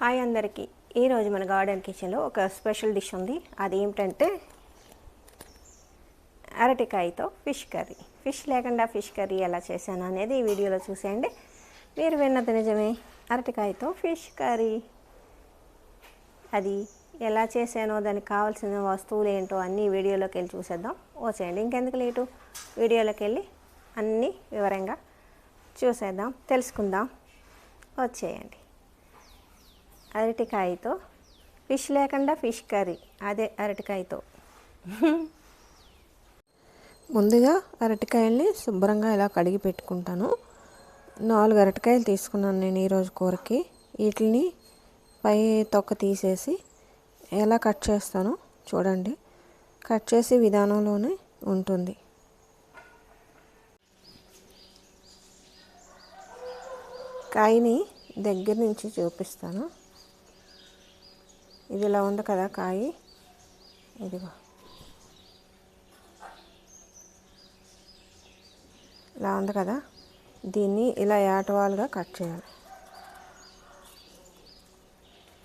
Hi అందరికీ. ఈరోజు మన గార్డెన్ కిచెన్లో ఒక స్పెషల్ డిష్ ఉంది. అది ఏమిటంటే అరటికాయతో ఫిష్ కర్రీ. ఫిష్ లేకుండా ఫిష్ కర్రీ ఎలా చేశాను అనేది ఈ వీడియోలో చూసేయండి. మీరు విన్నది నిజమే. అరటికాయతో ఫిష్ కర్రీ. అది ఎలా చేశానో దానికి కావాల్సిన వస్తువులు ఏంటో అన్నీ వీడియోలోకి వెళ్ళి చూసేద్దాం. వచ్చేయండి ఇంకెందుకు లేటు? వీడియోలోకి వెళ్ళి అన్నీ వివరంగా చూసేద్దాం. తెలుసుకుందాం. వచ్చేయండి అరటికాయతో ఫిష్ లేకుండా ఫిష్ కర్రీ. అదే అరటికాయతో. ముందుగా అరటికాయల్ని శుభ్రంగా ఇలా కడిగి పెట్టుకుంటాను. నాలుగు అరటికాయలు తీసుకున్నాను నేను ఈరోజు కూరకి. వీటిని పై తొక్క తీసేసి ఎలా కట్ చేస్తానో చూడండి. కట్ చేసే విధానంలోనే ఉంటుంది. కాయని దగ్గర నుంచి చూపిస్తాను. ఇది ఇలా ఉంది కదా కాయ. ఇదిగో. ఇలా ఉంది కదా. దీన్ని ఇలా ఏటవాలుగా కట్ చేయాలి.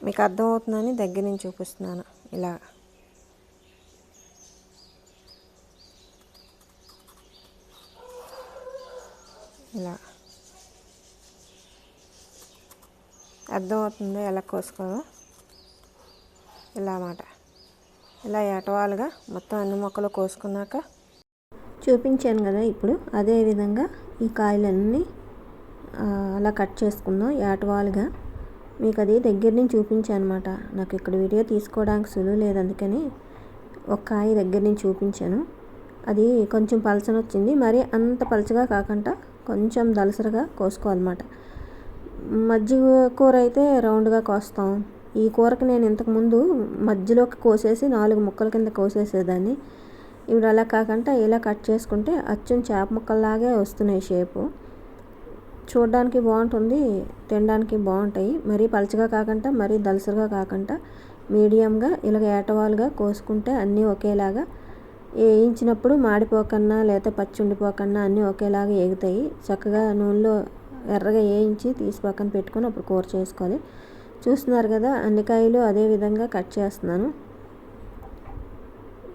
మీకు అర్థమవుతుందని దగ్గర నుంచి చూపిస్తున్నాను. ఇలా. ఇలా. అర్థమవుతుందో? ఎలా కోసుకోవాలో? ఇలా అన్నమాట ఇలా ఏటవాలుగా మొత్తం అన్ని మొక్కలు కోసుకున్నాక చూపించాను కదా ఇప్పుడు. అదే విధంగా ఈ కాయలన్నీ అలా కట్ చేసుకుందాం ఏటవాలుగా. మీకు అది దగ్గర నుంచి చూపించాను అనమాట నాకు ఇక్కడ వీడియో తీసుకోవడానికి సులువు లేదు అందుకని ఒక కాయ దగ్గర నుంచి చూపించాను. అది కొంచెం పలచన వచ్చింది. మరి అంత పలచగా కాకుండా కొంచెం దలసరగా కోసుకోవాలన్నమాట. మజ్జిగ కూర అయితే రౌండ్గా కోస్తాం. ఈ కూరకి నేను ఇంతకుముందు మధ్యలోకి కోసేసి నాలుగు ముక్కల కింద కోసేసేదాన్ని. ఇప్పుడు అలా కాకుండా ఇలా కట్ చేసుకుంటే అచ్చం చేప ముక్కల్లాగే వస్తున్నాయి షేపు. చూడడానికి బాగుంటుంది తినడానికి బాగుంటాయి. మరీ పలచగా కాకుండా మరీ దలసరిగా కాకుండా మీడియంగా ఇలాగ ఏటవాలుగా కోసుకుంటే అన్నీ ఒకేలాగా వేయించినప్పుడు మాడిపోకన్నా లేకపోతే పచ్చి ఉండిపోకన్నా అన్నీ ఒకేలాగా ఎగుతాయి చక్కగా నూనెలో ఎర్రగా వేయించి తీసి పక్కన పెట్టుకొని అప్పుడు కూర చేసుకోవాలి. చూస్తున్నారు కదా అన్ని కాయలు అదే విధంగా కట్ చేస్తున్నాను.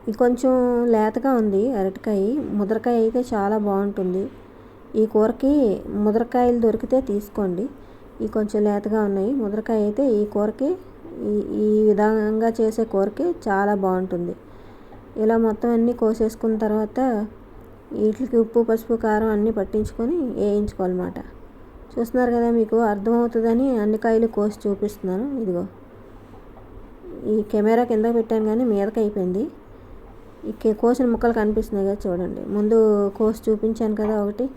ఇది కొంచెం లేతగా ఉంది అరటికాయ. ముదరకాయ అయితే చాలా బాగుంటుంది. ఈ కూరకి ముదరకాయలు దొరికితే తీసుకోండి. ఈ కొంచెం లేతగా ఉన్నాయి. ముదరకాయ అయితే ఈ కూరకి ఈ ఈ విధంగా చేసే కూరకి చాలా బాగుంటుంది. ఇలా మొత్తం అన్నీ కోసేసుకున్న తర్వాత వీటికి ఉప్పు పసుపు కారం అన్నీ పట్టించుకొని వేయించుకోవాలన్నమాట. చూస్తున్నారు కదా మీకు అర్థమవుతుందని అన్ని కాయలు కోసి చూపిస్తున్నాను. ఇదిగో. ఈ కెమెరా కింద పెట్టాను కానీ మీదకి అయిపోయింది. ఈ కోసిన ముక్కలు కనిపిస్తున్నాయి కదా చూడండి. ముందు కోసి చూపించాను కదా ఒకటి.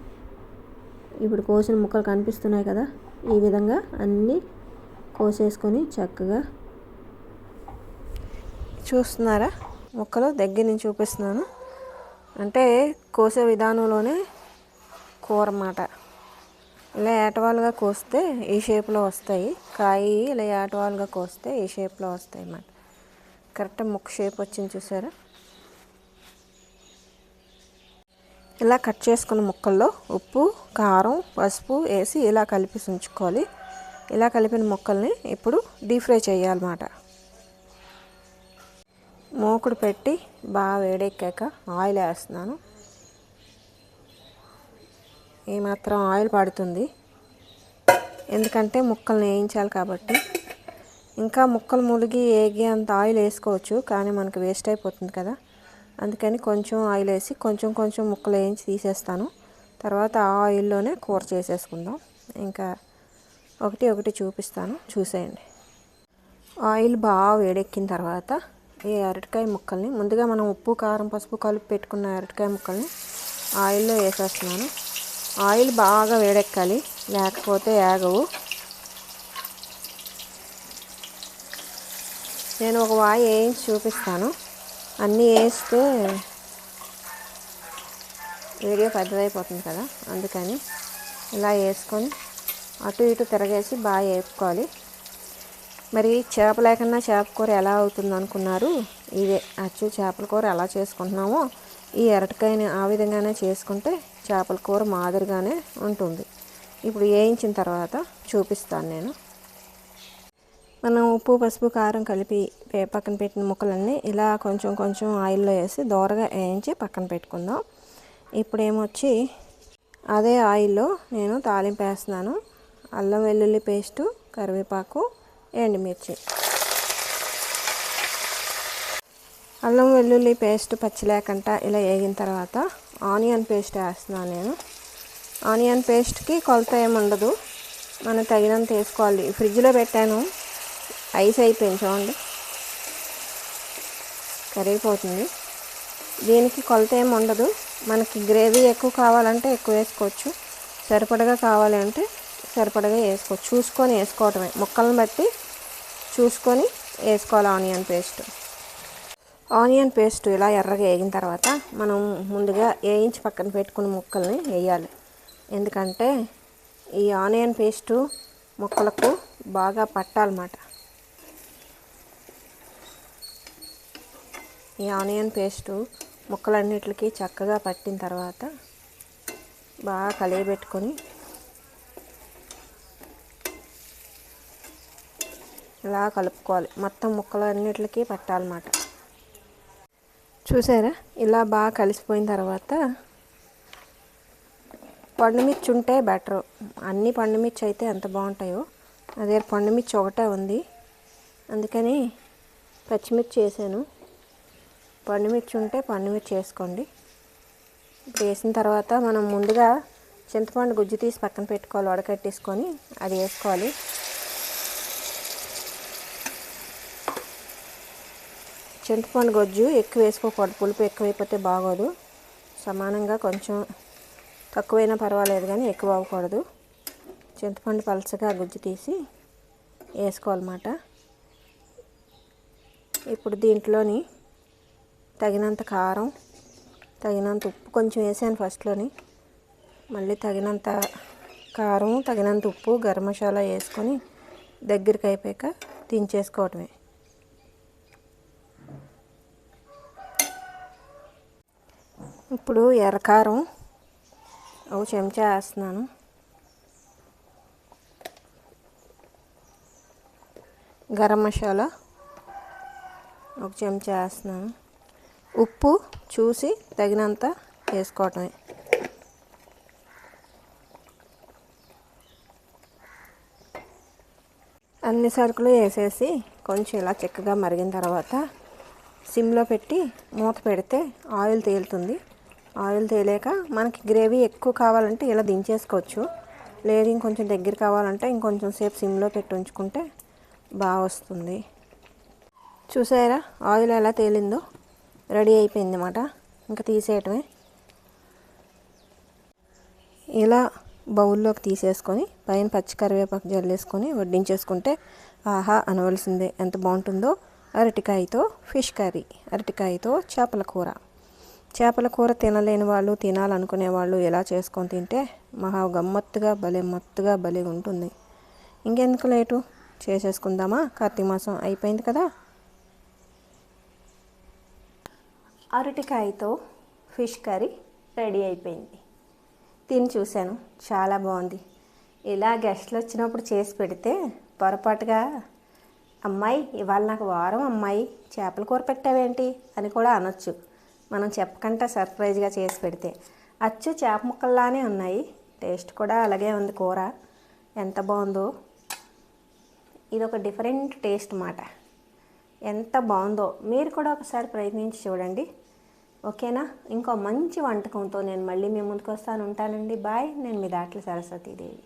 ఇప్పుడు కోసిన ముక్కలు కనిపిస్తున్నాయి కదా. ఈ విధంగా అన్నీ కోసేసుకొని చక్కగా చూస్తున్నారా? ముక్కలు దగ్గర నుంచి చూపిస్తున్నాను. అంటే కోసే విధానంలోనే కూర అన్నమాట. ఇలా ఏటవాలుగా కోస్తే ఈ షేప్లో వస్తాయి. కాయి ఇలా ఏటవాలుగా కోస్తే ఈ షేప్లో వస్తాయి అన్నమాట. కరెక్ట్ ముక్క షేప్ వచ్చింది చూసారా? ఇలా కట్ చేసుకున్న ముక్కల్లో ఉప్పు కారం పసుపు వేసి ఇలా కలిపి ఉంచుకోవాలి ఇలా కలిపిన ముక్కల్ని ఇప్పుడు డీప్ ఫ్రై చేయాలన్నమాట. మూకుడు పెట్టి బాగా వేడెక్కాక ఆయిల్ వేస్తున్నాను. ఏమాత్రం మాత్రం ఆయిల్ పడుతుంది. ఎందుకంటే ముక్కల్ని వేయించాలి కాబట్టి. ఇంకా ముక్కలు ములిగి ఏగి అంత ఆయిల్ వేసుకోవచ్చు కానీ మనకు వేస్ట్ అయిపోతుంది కదా. అందుకని కొంచెం ఆయిల్ వేసి కొంచెం కొంచెం ముక్కలు వేయించి తీసేస్తాను. తర్వాత ఆ ఆయిల్లోనే కూర చేసేసుకుందాం. ఇంకా ఒకటి ఒకటి చూపిస్తాను. చూసేయండి. ఆయిల్ బాగా వేడెక్కిన తర్వాత ఈ అరటికాయ ముక్కల్ని ముందుగా మనం ఉప్పు కారం పసుపు కలిపి పెట్టుకున్న అరటికాయ ముక్కల్ని ఆయిల్లో వేసేస్తున్నాను. ఆయిల్ బాగా వేడెక్కాలి లేకపోతే ఆగవు. నేను ఒక వాయి వేయించి చూపిస్తాను. అన్నీ వేస్తే వీడియో పెద్దదైపోతుంది కదా అందుకని ఇలా వేసుకొని అటు ఇటు తిరగేసి బాగా వేపుకోవాలి. మరి చేప లేకుండా చేప కూర ఎలా అవుతుంది అనుకున్నారు ఇదే అచ్చు చేపల కూర ఎలా చేసుకుంటున్నామో ఈ అరటికాయని ఆ విధంగానే చేసుకుంటే చేపల కూర మాదిరిగానే ఉంటుంది. ఇప్పుడు వేయించిన తర్వాత చూపిస్తాను నేను. మనం ఉప్పు పసుపు కారం కలిపి పక్కన పెట్టిన ముక్కలన్నీ ఇలా కొంచెం కొంచెం ఆయిల్లో వేసి దోరగా వేయించి పక్కన పెట్టుకుందాం. ఇప్పుడు ఏమొచ్చి అదే ఆయిల్లో నేను తాలింపు వేస్తున్నాను. అల్లం వెల్లుల్లి పేస్టు కరివేపాకు ఎండుమిర్చి. అల్లం వెల్లుల్లి పేస్ట్ పచ్చి లేకుండా ఇలా వేగిన తర్వాత ఆనియన్ పేస్ట్ వేస్తున్నాను నేను. ఆనియన్ పేస్ట్కి కొలత ఏమి ఉండదు. మనం తగినంత వేసుకోవాలి. ఫ్రిడ్జ్లో పెట్టాను. ఐస్ అయిపోయింది చూడండి. కరిగిపోతుంది. దీనికి కొలత ఏమి ఉండదు. మనకి గ్రేవీ ఎక్కువ కావాలంటే ఎక్కువ వేసుకోవచ్చు. సరిపడగా కావాలి అంటే సరిపడగా వేసుకోవచ్చు. చూసుకొని వేసుకోవటమే. ముక్కలను బట్టి చూసుకొని వేసుకోవాలి ఆనియన్ పేస్ట్. ఆనియన్ పేస్ట్ ఇలా ఎర్రగా వేగిన తర్వాత మనం ముందుగా వేయించి పక్కన పెట్టుకున్న ముక్కల్ని వేయాలి. ఎందుకంటే ఈ ఆనియన్ పేస్టు ముక్కలకు బాగా పట్టాలన్నమాట. ఈ ఆనియన్ పేస్టు ముక్కలన్నిటికి చక్కగా పట్టిన తర్వాత బాగా కలియబెట్టుకొని ఇలా కలుపుకోవాలి. మొత్తం ముక్కలన్నిటికి పట్టాలన్నమాట. చూసారా? ఇలా బాగా కలిసిపోయిన తర్వాత పండుమిర్చి ఉంటే బెటర్. అన్ని పండుమిర్చి అయితే ఎంత బాగుంటాయో. అదే పండుమిర్చి ఒకటే ఉంది. అందుకని పచ్చిమిర్చి వేసాను. పండుమిర్చి ఉంటే పండుమిర్చి వేసుకోండి. ఇప్పుడు వేసిన తర్వాత మనం ముందుగా చింతపండు గుజ్జు తీసి పక్కన పెట్టుకోవాలి వడకట్టేసుకొని అది వేసుకోవాలి. చింతపండు గొజ్జు ఎక్కువ వేసుకోకూడదు. పులుపు ఎక్కువైపోతే బాగోదు. సమానంగా కొంచెం తక్కువైనా పర్వాలేదు కానీ ఎక్కువ అవ్వకూడదు. చింతపండు పలసగా గుజ్జు తీసి వేసుకోవాలన్నమాట. ఇప్పుడు దీంట్లోని తగినంత కారం తగినంత ఉప్పు కొంచెం వేసాను ఫస్ట్లోని. మళ్ళీ తగినంత కారం తగినంత ఉప్పు గరం మసాలా వేసుకొని దగ్గరికి అయిపోయాక దించేసుకోవటమే. ఇప్పుడు ఎర్రకారం ఒక చెంచా వేస్తున్నాను. గరం మసాలా ఒక చెంచా వేస్తున్నాను. ఉప్పు చూసి తగినంత వేసుకోవటమే. అన్ని సరుకులు వేసేసి కొంచెం ఇలా చిక్కగా మరిగిన తర్వాత సిమ్లో పెట్టి మూత పెడితే ఆయిల్ తేలుతుంది. ఆయిల్ తేలేక మనకి గ్రేవీ ఎక్కువ కావాలంటే ఇలా దించేసుకోవచ్చు. లేదు ఇంకొంచెం దగ్గర కావాలంటే ఇంకొంచెం సేపు సిమ్లో పెట్టి ఉంచుకుంటే బాగా వస్తుంది. చూసారా? ఆయిల్ ఎలా తేలిందో? రెడీ అయిపోయింది అన్నమాట. ఇంకా తీసేయటమే. ఇలా బౌల్లోకి తీసేసుకొని పైన పచ్చి కరివేపాకు జల్లేసుకొని వడ్డించేసుకుంటే ఆహా అనవలసిందే. ఎంత బాగుంటుందో? అరటికాయతో ఫిష్ కర్రీ అరటికాయతో చేపల కూర. చేపల కూర తినలేని వాళ్ళు తినాలనుకునే వాళ్ళు ఎలా చేసుకొని తింటే మహా గమ్మత్తుగా భలే మత్తుగా భలే ఉంటుంది. ఇంకెందుకు లేటు? చేసేసుకుందామా? కార్తీక మాసం అయిపోయింది కదా? అరటికాయతో ఫిష్ కర్రీ రెడీ అయిపోయింది. తిని చూశాను. చాలా బాగుంది. ఇలా గెస్ట్లు వచ్చినప్పుడు చేసి పెడితే పొరపాటుగా అమ్మాయి ఇవాళ నాకు వారం అమ్మాయి చేపల కూర పెట్టావేంటి? అని కూడా అనొచ్చు. మనం చెప్పకుండా సర్ప్రైజ్గా చేసి పెడితే. అచ్చు చేప ముక్కల్లానే ఉన్నాయి. టేస్ట్ కూడా అలాగే ఉంది కూర. ఎంత బాగుందో. ఇది ఒక డిఫరెంట్ టేస్ట్ మాట. ఎంత బాగుందో. మీరు కూడా ఒకసారి ప్రయత్నించి చూడండి. ఓకేనా? ఇంకో మంచి వంటకంతో నేను మళ్ళీ మీ ముందుకు వస్తాను. ఉంటానండి. బాయ్. నేను మీ దాట్ల సరస్వతీదేవి.